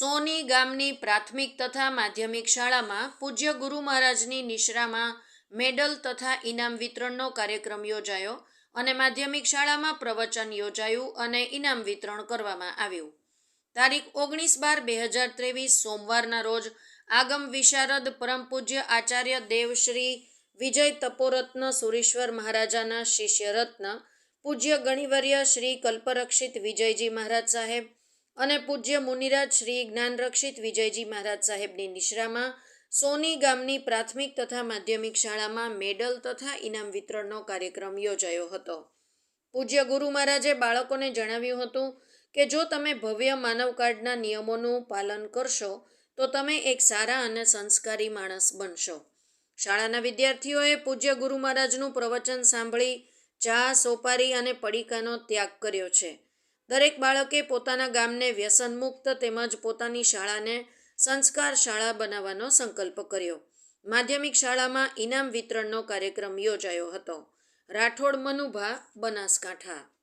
સોની ગામની પ્રાથમિક તથા માધ્યમિક શાળામાં પૂજ્ય ગુરુ મહારાજની નિશ્રામાં મેડલ તથા ઇનામ વિતરણનો કાર્યક્રમ યોજાયો અને માધ્યમિક શાળામાં પ્રવચન યોજાયું અને ઇનામ વિતરણ કરવામાં આવ્યું. તારીખ ઓગણીસ બાર બે હજાર ત્રેવીસ સોમવારના રોજ આગમ વિશારદ પરમ પૂજ્ય આચાર્ય દેવશ્રી વિજય તપોરત્ન સુરેશ્વર મહારાજાના શિષ્ય રત્ન પૂજ્ય ગણિવર્ય શ્રી કલ્પરક્ષિત વિજયજી મહારાજ સાહેબ અને પૂજ્ય મુનિરાજ શ્રી જ્ઞાનરક્ષિત વિજયજી મહારાજ સાહેબની નિશ્રામાં સોની ગામની પ્રાથમિક તથા માધ્યમિક શાળામાં મેડલ તથા ઇનામ વિતરણનો કાર્યક્રમ યોજાયો હતો. પૂજ્ય ગુરુ મહારાજે બાળકોને જણાવ્યું હતું કે, જો તમે ભવ્ય માનવ કાર્ડના નિયમોનું પાલન કરશો, તો તમે એક સારા અને સંસ્કારી માણસ બનશો. શાળાના વિદ્યાર્થીઓએ પૂજ્ય ગુરુ મહારાજનું પ્રવચન સાંભળી ચા, સોપારી અને પડીકાનો ત્યાગ કર્યો છે. દરેક બાળકે પોતાના ગામને વ્યસનમુક્ત તેમજ પોતાની શાળાને સંસ્કાર શાળા બનાવવાનો સંકલ્પ કર્યો. માધ્યમિક શાળામાં ઇનામ વિતરણનો કાર્યક્રમ યોજાયો હતો. રાઠોડ મનુભા બનાસકાંઠા.